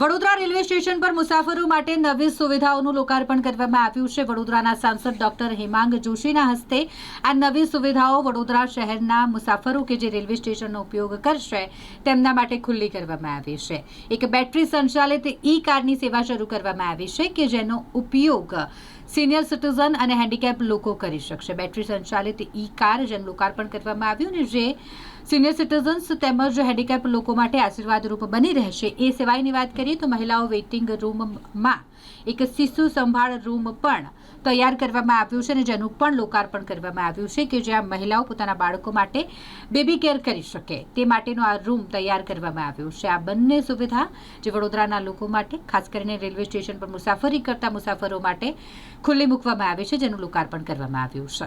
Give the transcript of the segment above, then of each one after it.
Vadodara railway station પર મુસાફરો માટે નવી સુવિધાઓનું લોકાર્પણ કરવામાં આવ્યું છે. વડોદરાના સાંસદ ડોક્ટર હેમાંગ જોશીના હસ્તે આ નવી સુવિધાઓ વડોદરા શહેરના મુસાફરો કે જે રેલવે સ્ટેશનનો ઉપયોગ કરશે તેમના માટે ખુલ્લી કરવામાં આવી છે. એક બેટરી સંચાલિત ઈ કારની સેવા શરૂ કરવામાં આવી છે કે જેનો ઉપયોગ સિનિયર સિટીઝન અને હેન્ડીકેપ લોકો કરી શકશે. બેટરી સંચાલિત ઈ કાર જેનું લોકાર્પણ કરવામાં આવ્યું ને જે સિનિયર સિટીઝન્સ તેમજ હેન્ડીકેપ લોકો માટે આશીર્વાદરૂપ બની રહેશે. એ સિવાયની વાત કરીએ તો મહિલાઓ વેઇટિંગ રૂમમાં એક શિશુ સંભાળ રૂમ પણ તૈયાર કરવામાં આવ્યું છે અને જેનું પણ લોકાર્પણ કરવામાં આવ્યું છે કે જ્યાં મહિલાઓ પોતાના બાળકો માટે બેબી કેર કરી શકે. તે માટેનો આ રૂમ તૈયાર કરવામાં આવ્યો છે. આ બંને સુવિધા જે વડોદરાના લોકો માટે, ખાસ કરીને રેલવે સ્ટેશન પર મુસાફરી કરતા મુસાફરો માટે ખુલ્લી મૂકવામાં આવી છે, જેનું લોકાર્પણ કરવામાં આવ્યું છે.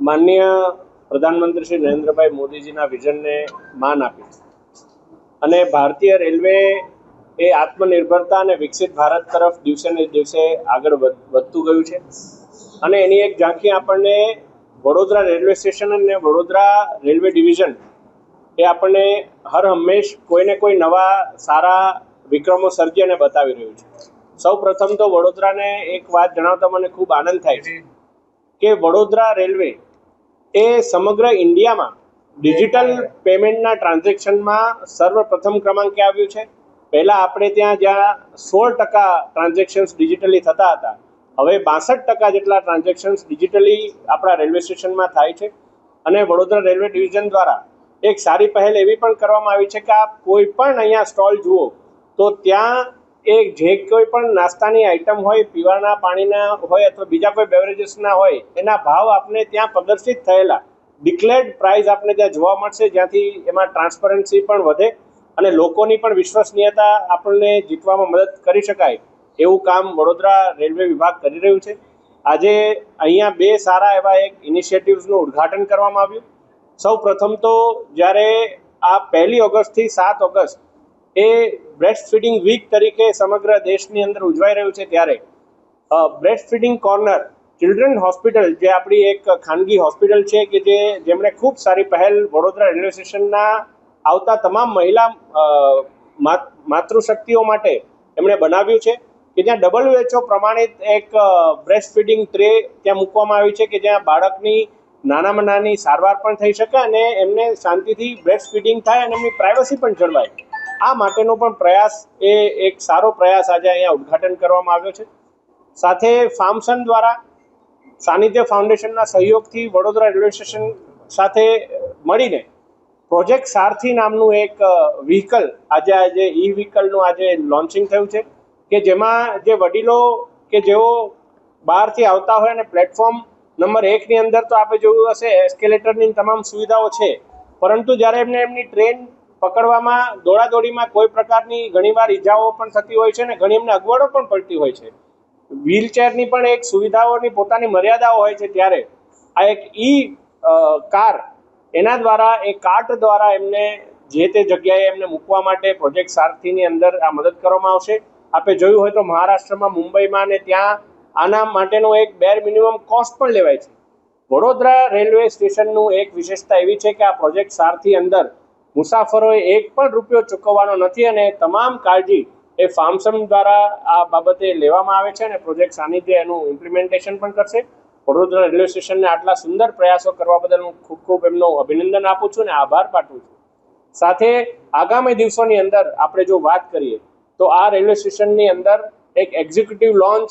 માનનીય પ્રધાનમંત્રી શ્રી નરેન્દ્રભાઈ મોદીજીના વિઝનને માન આપી. અને ભારતીય રેલવે એ આત્મનિર્ભરતા અને વિકસિત ભારત તરફ દિવસે ને દિવસે આગળ વધ- વધતું ગયું છે. અને એની એક ઝાંખી આપણને વડોદરા રેલવે સ્ટેશન અને વડોદરા રેલવે ડિવિઝન એ આપણને હર હંમેશ કોઈને કોઈ નવા સારા વિક્રમો સર્જી બતાવી રહ્યું છે. સૌ પ્રથમ તો વડોદરાને એક વાત જણાવતા મને ખૂબ આનંદ થાય છે કે વડોદરા રેલવે એ સમગ્ર ઇન્ડિયામાં ડિજિટલ પેમેન્ટના ટ્રાન્ઝેક્શનમાં સર્વપ્રથમ ક્રમાંકે આવ્યું છે. પહેલાં આપણે ત્યાં જ્યાં સોળ ટકા ટ્રાન્ઝેક્શન્સ ડિજિટલી થતા હતા, હવે બાસઠ ટકા જેટલા ટ્રાન્ઝેક્શન્સ ડિજિટલી આપણા રેલવે સ્ટેશનમાં થાય છે. અને વડોદરા રેલવે ડિવિઝન દ્વારા એક સારી પહેલ એવી પણ કરવામાં આવી છે કે આપ કોઈ પણ અહીંયા સ્ટોલ જુઓ તો ત્યાં એ જે કોઈ પણ નાસ્તાની આઈટમ હોય, પીવાના પાણીના હોય અથવા બીજા કોઈ બેવરેજીસના હોય, એના ભાવ આપને ત્યાં પ્રદર્શિત થયેલા. ડિક્લેર્ડ પ્રાઇસ આપને ત્યાં જોવા મળશે, જ્યાંથી એમાં ટ્રાન્સપરન્સી પણ વધે અને લોકોની પણ વિશ્વસનીયતા આપણને જીતવામાં મદદ કરી શકાય એવું કામ વડોદરા રેલવે વિભાગ કરી રહ્યું છે. આજે અહીંયા બે સારા એવા એક ઇનિશિયેટિવ્સનું ઉદ્ઘાટન કરવામાં આવ્યું. સૌ પ્રથમ તો જ્યારે આ પહેલી ઓગસ્ટથી સાત ઓગસ્ટ એ બ્રેસ્ટ ફીડિંગ વીક તરીકે સમગ્ર દેશની અંદર ઉજવાઈ રહ્યું છે ત્યારે. Breast feeding corner children hospital જે આપણી એક ખાનગી હોસ્પિટલ છે કે જે, જેમણે ખૂબ સારી પહેલ વડોદરા રેલવે સ્ટેશનના આવતા તમામ મહિલા માત- માતૃશક્તિઓ માટે એમણે બનાવ્યું છે કે જ્યાં ડબલ્યુએચઓ પ્રમાણિત એક બ્રેસ્ટ ફીડિંગ ટ્રે ત્યાં મૂકવામાં આવી છે કે જ્યાં બાળકની નાનામાં નાની સારવાર પણ થઈ શકે અને એમને શાંતિથી બ્રેસ્ટ ફીડિંગ થાય અને એમની પ્રાઇવસી પણ જળવાય. આ માટેનો પણ પ્રયાસ એ એક સારો પ્રયાસ આજે અહીંયા ઉદ્ઘાટન કરવામાં આવ્યો છે. સાથે ફાર્મસન દ્વારા સાનિધ્ય ફાઉન્ડેશનના સહયોગથી વડોદરા રેલવે સ્ટેશન સાથે મળીને પ્રોજેક્ટ સારથી નામનું એક વ્હીકલ આજે આજે ઈ વ્હીકલનું આજે લોન્ચિંગ થયું છે કે જેમાં જે વડીલો કે જેઓ બહારથી આવતા હોય અને પ્લેટફોર્મ નંબર એકની અંદર તો આપણે જોયું હશે એસ્કેલેટરની તમામ સુવિધાઓ છે. પરંતુ જ્યારે એમને એમની ટ્રેન પકડવામાં દોડાદોડીમાં કોઈ પ્રકારની ઘણીવાર ઈજાઓ પણ થતી હોય છે અને ઘણી એમને અગવડો પણ પડતી હોય છે. વ્હીલચેરની પણ એક સુવિધાઓની પોતાની મર્યાદાઓ હોય છે ત્યારે આ એક ઈ કાર એના દ્વારા, એ કાર્ટ દ્વારા એમને જે તે જગ્યાએ એમને મૂકવા માટે પ્રોજેક્ટ સારથીની અંદર આ મદદ કરવામાં આવશે. આપણે જોયું હોય તો મહારાષ્ટ્રમાં, મુંબઈમાં અને ત્યાં આના માટેનો એક બેર મિનિમમ કોસ્ટ પણ લેવાય છે. વડોદરા રેલવે સ્ટેશનનું એક વિશેષતા એવી છે કે આ પ્રોજેક્ટ સારથી અંદર મુસાફરોએ એક પણ રૂપિયો ચૂકવવાનો નથી અને તમામ કાળજી એ ફાર્મસમ દ્વારા આ બાબતે લેવામાં આવે છે અને પ્રોજેક્ટ સાનિધ્ય એનું ઇમ્પ્લિમેન્ટેશન પણ કરશે. વડોદરા રેલવે સ્ટેશનને આટલા સુંદર પ્રયાસો કરવા બદલ હું ખૂબ ખૂબ એમનો અભિનંદન આપું છું અને આભાર પાઠવું છું. સાથે આગામી દિવસોની અંદર આપણે જો વાત કરીએ, તો આ રેલવે સ્ટેશનની અંદર એક એક્ઝિક્યુટિવ લોન્ચ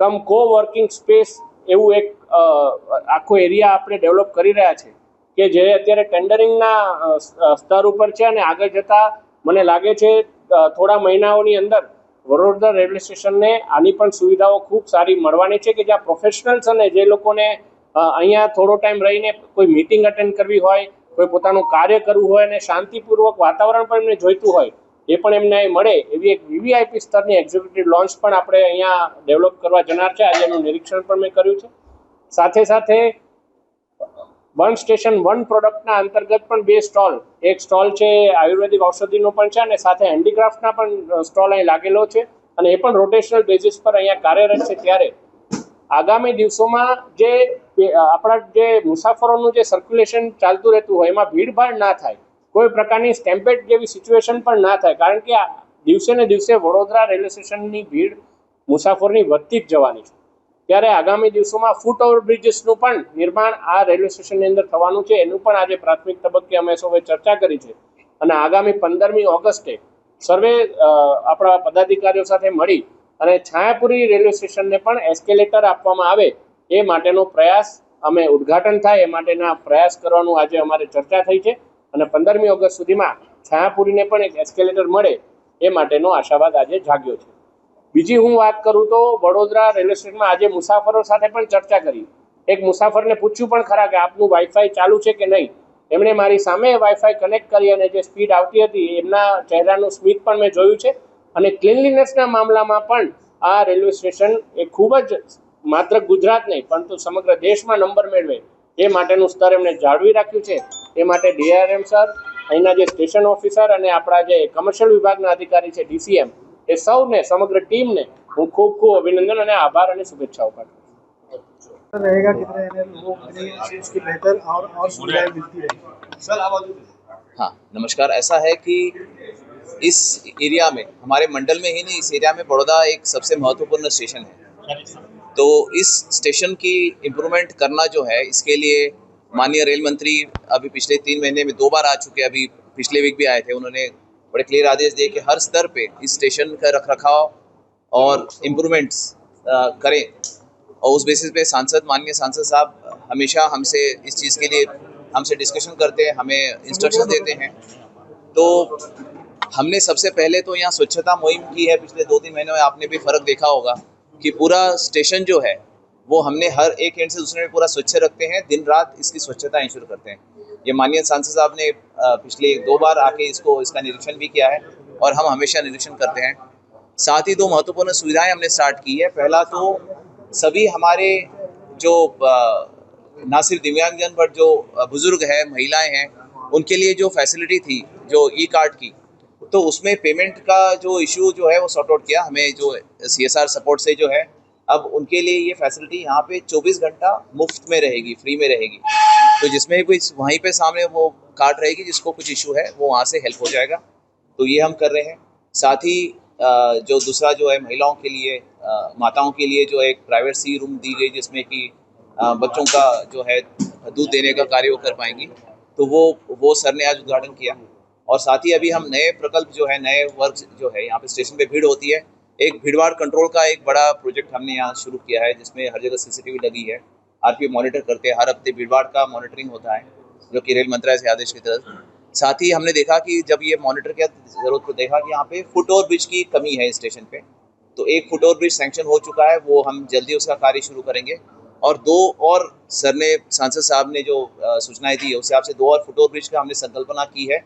કમ કો વર્કિંગ સ્પેસ એવું એક આખો એરિયા આપણે ડેવલપ કરી રહ્યા છે. કે જે અત્યારે ટેન્ડરિંગના સ્તર ઉપર છે અને આગળ જતાં મને લાગે છે થોડા મહિનાઓની અંદર વડોદરા રેલવે સ્ટેશનને આની પણ સુવિધાઓ ખૂબ સારી મળવાની છે કે જ્યાં પ્રોફેશનલ્સ અને જે લોકોને અહીંયા થોડો ટાઈમ રહીને કોઈ મીટિંગ અટેન્ડ કરવી હોય, કોઈ પોતાનું કાર્ય કરવું હોય અને શાંતિપૂર્વક વાતાવરણ પણ એમને જોઈતું હોય, એ પણ એમને મળે, એવી એક વીવીઆઈપી સ્તરની એક્ઝિક્યુટિવ લોન્ચ પણ આપણે અહીંયા ડેવલપ કરવા જનાર છે. આજે એનું નિરીક્ષણ પણ મેં કર્યું છે. સાથે સાથે વન સ્ટેશન વન પ્રોડક્ટના અંતર્ગત પણ બે સ્ટોલ. એક સ્ટોલ છે આયુર્વેદિક ઔષધિનો પણ છે અને સાથે હેન્ડીક્રાફ્ટના પણ સ્ટોલ અહીં લાગેલો છે અને એ પણ રોટેશનલ બેઝિસ પર અહીંયા કાર્યરત છે ત્યારે. આગામી દિવસોમાં જે આપણા જે મુસાફરોનું જે સર્ક્યુલેશન ચાલતું રહેતું હોય, એમાં ભીડભાડ ના થાય. કોઈ પ્રકારની સ્ટેમ્પેડ જેવી સિચ્યુએશન પણ ના થાય. કારણ કે દિવસે ને દિવસે વડોદરા રેલવે સ્ટેશનની ભીડ મુસાફરની વધતી જ જવાની છે. ત્યારે આગામી દિવસોમાં ફૂટ ઓવરબ્રિજીસનું પણ નિર્માણ આ રેલવે સ્ટેશનની અંદર થવાનું છે. એનું પણ આજે પ્રાથમિક તબક્કે અમે સૌએ ચર્ચા કરી છે. અને આગામી પંદરમી ઓગસ્ટે સર્વે આપણા પદાધિકારીઓ સાથે મળી અને છાયાપુરી રેલવે સ્ટેશનને પણ એસ્કેલેટર આપવામાં આવે એ માટેનો પ્રયાસ અમે ઉદ્ઘાટન થાય. એ માટેના પ્રયાસ કરવાનું આજે અમારે ચર્ચા થઈ છે. અને પંદરમી ઓગસ્ટ સુધીમાં છાયાપુરીને પણ એક એસ્કેલેટર મળે એ માટેનો આશાવાદ આજે જાગ્યો છે. બીજી હું વાત કરું તો વડોદરા રેલવે સ્ટેશનમાં આજે મુસાફરો સાથે પણ ચર્ચા કરી. એક મુસાફરને પૂછ્યું પણ ખરા કે આપનું વાઈફાઈ ચાલુ છે કે નહીં? એમણે મારી સામે વાઈફાઈ કનેક્ટ કરી અને જે સ્પીડ આવતી હતી, એમના ચહેરાનું સ્મિત પણ મેં જોયું છે. અને ક્લીનલીનેસના મામલામાં પણ આ રેલવે સ્ટેશન એ ખૂબ જ માત્ર ગુજરાત નહીં, પરંતુ સમગ્ર દેશમાં નંબર મેળવે. એ માટેનું સ્તર એમણે જાળવી રાખ્યું છે. એ માટે ડીઆરએમ સર અહીંના જે સ્ટેશન ઓફિસર અને આપણા જે કમર્શિયલ વિભાગના અધિકારી છે ડીસીએમ એ સૌને સમગ્ર ટીમને હું ખૂબ ખૂબ અભિનંદન અને આભાર અને શુભેચ્છાઓ પાઠવું છું रहेगा कितने लोगों को कितनी उसकी बेहतर और और सुविधाएं मिलती रहेगी हाँ नमस्कार ऐसा है कि इस एरिया में हमारे मंडल में ही नहीं इस एरिया में बड़ौदा एक सबसे महत्वपूर्ण स्टेशन है तो इस स्टेशन की इम्प्रूवमेंट करना जो है इसके लिए माननीय रेल मंत्री अभी पिछले तीन महीने में दो बार आ चुके हैं अभी पिछले वीक भी आए थे उन्होंने बड़े क्लियर आदेश दिए कि हर स्तर पे इस स्टेशन का रख रखाव और इम्प्रूवमेंट्स करें। और उस बेसिस पे सांसद, माननीय सांसद साहब हमेशा हमसे इस चीज़ के लिए हमसे डिस्कशन करते हैं, हमें इंस्ट्रक्शन देते हैं। तो हमने सबसे पहले तो यहाँ स्वच्छता मुहिम की है, पिछले दो तीन महीनों में आपने भी फ़र्क देखा होगा कि पूरा स्टेशन जो है, वो हमने हर एक एंड से दूसरे में पूरा स्वच्छ रखते हैं, दिन रात इसकी स्वच्छता इंश्योर करते हैं। ये माननीय सांसद साहब ने पिछले दो बार आके इसको, इसका निरीक्षण भी किया है और हम हमेशा निरीक्षण करते हैं। साथ ही दो महत्वपूर्ण सुविधाएँ हमने स्टार्ट की है। पहला तो सभी हमारे जो ना सिर्फ़ दिव्यांगजन बट जो बुज़ुर्ग है, महिलाएँ हैं, उनके लिए जो फैसिलिटी थी, जो ई कार्ड की तो उसमें पेमेंट का जो इशू जो है वो सॉर्ट आउट किया। हमें जो सी एस आर सपोर्ट से जो है, अब उनके लिए ये फैसिलिटी यहाँ पे 24 घंटा मुफ़्त में रहेगी फ्री में रहेगी। तो जिसमें कोई वहीं पे सामने वो कार्ड रहेगी, जिसको कुछ इशू है, वो वहाँ से हेल्प हो जाएगा। तो ये हम कर रहे हैं। साथ ही जो दूसरा जो है, महिलाओं के लिए माताओं के लिए जो एक प्राइवेट सी रूम दी गई, जिसमें कि बच्चों का जो है, दूध देने का कार्य वो कर पाएँगी। तो वो वो सर ने आज उद्घाटन किया। और साथ ही अभी हम नए प्रकल्प जो है, नए वर्क जो है, यहाँ पे स्टेशन पे भीड़ होती है। एक भीड़भाड़ कंट्रोल का एक बड़ा प्रोजेक्ट हमने यहाँ शुरू किया है, जिसमें हर जगह सीसीटीवी लगी है। आरपीएफ मॉनिटर करते हैं हर हफ़्ते भीड़भाड़ का मॉनिटरिंग होता है जो कि रेल मंत्रालय से आदेश की तरफ़ साथ ही हमने देखा कि जब ये मॉनिटर किया ज़रूरत को देखा कि यहाँ पे फुट ओवर ब्रिज की कमी है स्टेशन पे। तो एक फुट ओवर ब्रिज सैंक्शन हो चुका है वो हम जल्दी उसका कार्य शुरू करेंगे। और दो और सर ने सांसद साहब ने जो सूचनाएँ दी है उस हिसाब से दो और फुट ओवर ब्रिज का हमने संकल्पना की है।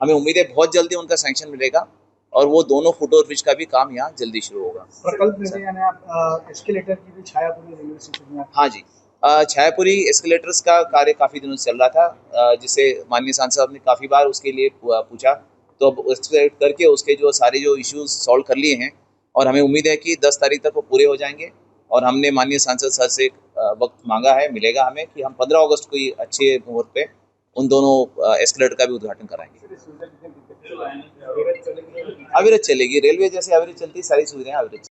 हमें उम्मीद है बहुत जल्दी उनका सैंक्शन मिलेगा और वो दोनों फुट ओवर ब्रिज का भी काम यहाँ जल्दी शुरू होगा। प्रकल्प में आप एस्केलेटर की भी छाया पूरी रेलवे स्टेशन में हाँ जी। छायापुरी एस्केलेटर्स का कार्य काफ़ी दिनों से चल रहा था जिसे माननीय सांसद साहब ने काफ़ी बार उसके लिए पूछा। तो अब उससे करके उसके जो सारे जो इश्यूज़ सॉल्व कर लिए हैं और हमें उम्मीद है कि 10 तारीख तक वो पूरे हो जाएँगे और हमने माननीय सांसद सर से वक्त मांगा है, मिलेगा हमें कि हम 15 अगस्त को ही अच्छे मुहूर्त पे उन दोनों एस्केलेटर का भी उद्घाटन कराएँगे। अविरत चलेगी। रेलवे जैसे अविरत चलती सारी सुविधाएँ अविरत